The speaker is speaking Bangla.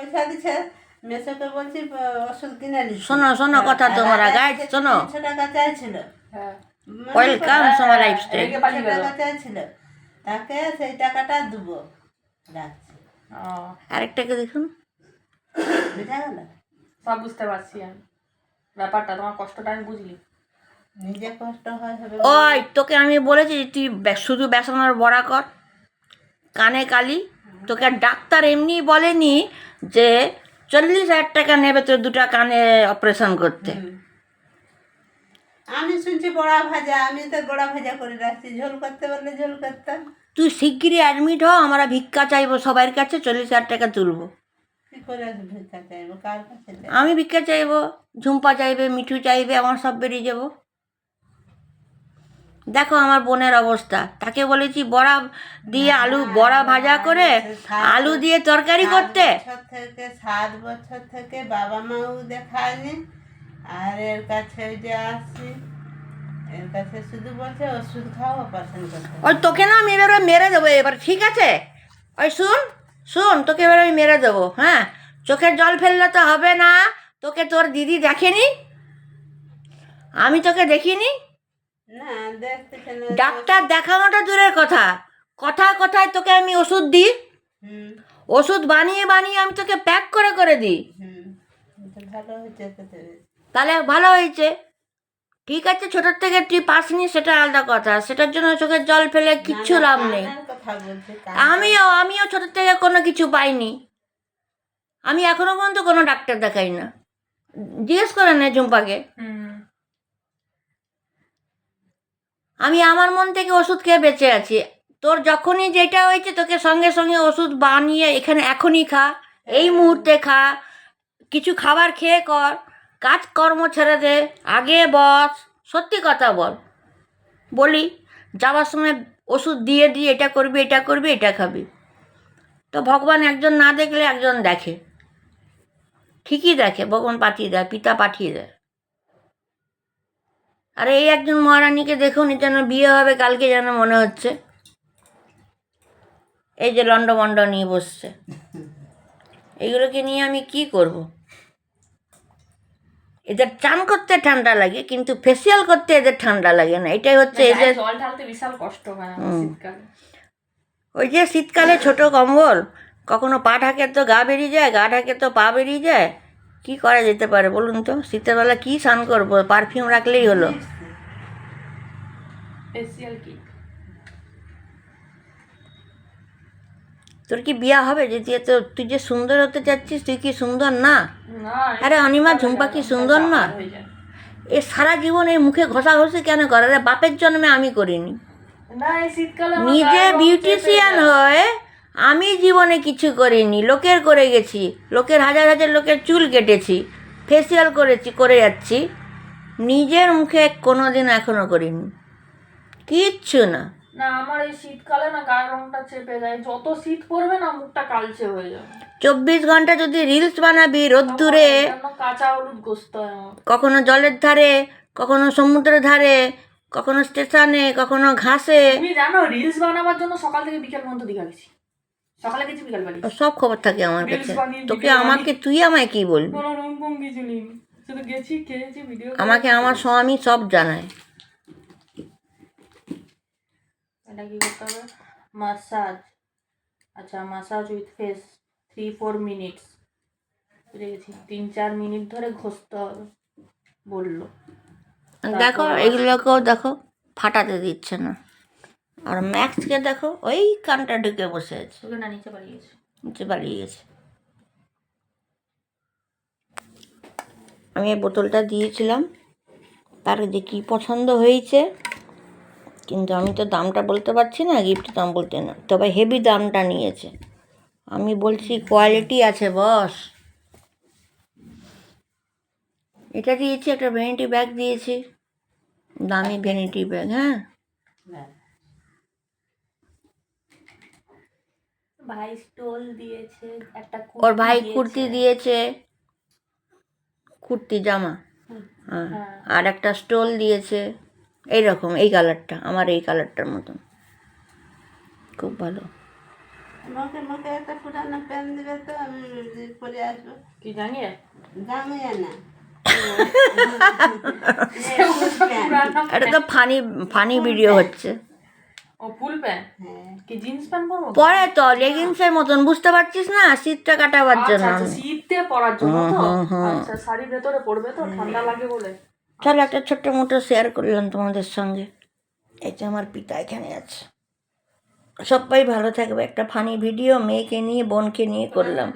পয়সা দিচ্ছে মেসোকে বলছি ওষুধ কিনে নিচ্ছি শোনো শোনো কথা আর তোমরা গাইড শোনো। তিনশো টাকা চাইছিল। হ্যাঁ। ওয়েলকাম সোমা লাইফস্টাইল টাকা চাইছিল। তাকে সেই টাকাটা দেবো। রাখছি। ও, আরেকটাকে দেখুন। বুঝা গেল সব বুঝতে পারছি আমি। ব্যাপারটা তোমার কষ্টটা আমি বুঝলি। নিজে কষ্ট হয় ওই তোকে আমি বলেছি তুই শুধু বেসনের বড়া কর। কানে কালি তোকে আর ডাক্তার এমনি বলেনি যে চল্লিশ হাজার টাকা নেবে তোর দুটা কানে অপারেশন করতে। আমি শুনছি বড়া ভাজা আমি তো বড়া ভাজা করে রাখছি। ঝোল করতে বললে ঝোল করতাম। তুই শিগগিরই অ্যাডমিট হ আমরা ভিক্ষা চাইব সবার কাছে চল্লিশ হাজার টাকা তুলবো? আমি ভিক্ষা চাইব ঝুম্পা চাইবে মিঠু চাইবে আমার সব বেরিয়ে যাব। দেখো আমার বোনের অবস্থা। তাকে বলেছি বড়া দিয়ে আলু বড়া ভাজা করে আলু দিয়ে তরকারি করতে। থেকে সাত বছর থেকে বাবা মাও দেখায়নি। আর এর কাছে যে আসছি এর কাছে শুধু বলছে ওষুধ খাও অপারেশন করতে ওই তোকে না আমি এবার মেরে দেবো এবার ঠিক আছে? ওই শুন শুন তোকে এবার আমি মেরে দেবো হ্যাঁ? চোখের জল ফেললে তো হবে না। তোকে তোর দিদি দেখেনি? আমি তোকে দেখিনি? ডাক্তার দেখানোটা দূরের কথা। কথায় কথায় তোকে আমি ওষুধ দিই। ওষুধ বানিয়ে বানিয়ে আমি তোকে প্যাক করে করে দিই। তাহলে ভালো হয়েছে। ঠিক আছে ছোটোর থেকে তুই পাসনি সেটা আলাদা কথা। সেটার জন্য চোখের জল ফেলে কিচ্ছু লাভ নেই। আমিও আমিও ছোটোর থেকে কোনো কিছু পাইনি। আমি এখনও পর্যন্ত কোনো ডাক্তার দেখাই না। জিজ্ঞেস করে নে ঝুম্পাকে আমি আমার মন থেকে ওষুধ খেয়ে বেঁচে আছি। তোর যখনই যেটা হয়েছে, তোকে সঙ্গে সঙ্গে ওষুধ বানিয়ে এখানে এখনই খা। এই মুহূর্তে খা। কিছু খাবার খেয়ে কর। কাজকর্ম ছেড়ে দে। আগে বস। সত্যি কথা বল। বলি, যাওয়ার সময় ওষুধ দিয়ে দিয়ে এটা করবি এটা করবি, এটা খাবি। তো ভগবান একজন না দেখলে একজন দেখে। ঠিকই দেখে। ভগবান পাঠিয়ে দেয়, পিতা পাঠিয়ে দেয়। আর এই একজন মহারানীকে দেখুন যেন বিয়ে হবে কালকে যেন মনে হচ্ছে। এই যে লন্ডমন্ড নিয়ে বসছে। এইগুলোকে নিয়ে আমি কি করব? এদের চান করতে ঠান্ডা লাগে কিন্তু ফেসিয়াল করতে এদের ঠান্ডা লাগে না। এটাই হচ্ছে গায়ে এদের বিশাল কষ্ট হয় ওই যে শীতকালে ছোট কম্বল কখনো পা ঢাকে তো গা বেরিয়ে যায় গা ঢাকে তো পা বেরিয়ে যায়। কি করা যেতে পারে বলুন তো? শীতের বেলা কী স্নান করব? পারফিউম রাখলেই হলো। তোর কি বিয়া হবে? যে তুই তো তুই যে সুন্দর হতে চাচ্ছিস তুই কি সুন্দর না? আরে অনিমা ঝুম্পা কি সুন্দর না? এ সারা জীবন এই মুখে ঘষাঘষি কেন করে? আরে বাপের জন্মে আমি করিনি। নিজে বিউটিশিয়ান। হয়ে আমি জীবনে কিছু করিনি লোকের করে গেছি লোকের হাজার হাজার লোকের চুল কেটেছি ফেসিয়াল করেছি করে যাচ্ছি। নিজের মুখে কোনো দিন এখনও করিনি। কিচ্ছু না। না আমার এই শীতকালে না গায়ের রংটা চেপে যায়। যত শীত পড়বে না মুখটা কালচে হয়ে যাবে। চব্বিশ ঘণ্টা যদি রিলস বানাবি রোদ্দুরে কাঁচা হলুদ গোস্ত কখনো জলের ধারে কখনো সমুদ্রের ধারে কখনো স্টেশনে কখনো ঘাসে। তুমি জানো রিলস বানাবার জন্য সকাল থেকে বিকেল পর্যন্ত দীঘা গেছি। সকালে গেছি বিকাল বাড়ি। সব খবর থাকে আমার কাছে। তোকে আমাকে তুই আমায় কি বলবি? কিছু আমাকে আমার স্বামী সব জানায়। এটা কি করতে হবে? মাসাজ আচ্ছা massage with face three four minutes গেছি। তিন চার মিনিট ধরে ঘষতে হবে বলল। দেখো এগুলোকেও দেখো ফাটাতে দিচ্ছে না। আর ম্যাক্সকে দেখো ওই কানটা ঢুকে বসে আছে। না নিচে পালিয়ে গেছে। নিচে পালিয়ে গেছে। আমি এই বোতলটা দিয়েছিলাম তার যে কী পছন্দ হয়েছে কিন্তু আমি তো দামটা বলতে পারছি না গিফট দাম বলতে না তবে হেভি দামটা নিয়েছে। আমি বলছি কোয়ালিটি আছে বস এটা দিয়েছি একটা ভ্যানিটি ব্যাগ দিয়েছি। দামি ভ্যানিটি ব্যাগ হ্যাঁ। ভাই স্টোল দিয়েছে একটা ওর ভাই। কুর্তি দিয়েছে। কুর্তি জামা। হ্যাঁ। হ্যাঁ। আর একটা স্টোল দিয়েছে। এই রকম এই কালারটা আমার এই কালারটার মতন। খুব ভালো। আমাকে আমাকে একটা পুরানো প্যান্ট দিবে তো আমি পরে আসব। কি জানিয়ে জামিয়া না। এটা তো ফানি ফানি ভিডিও হচ্ছে। পরে তো লেগিংসের মতন বুঝতে পারছিস না? শীতটা কাটাবার আচ্ছা জন্য। আচ্ছা শীতে পরার জন্য তো। আচ্ছা শাড়ি ভেতরে পড়বে তো? ঠান্ডা লাগে বলে। চলো একটা ছোট্ট মোটো শেয়ার করলাম তোমাদের সঙ্গে। এই যে আমার পিতা এখানে আছে। সবাই ভালো থাকবে। একটা ফানি ভিডিও মেয়েকে নিয়ে বোনকে নিয়ে করলাম।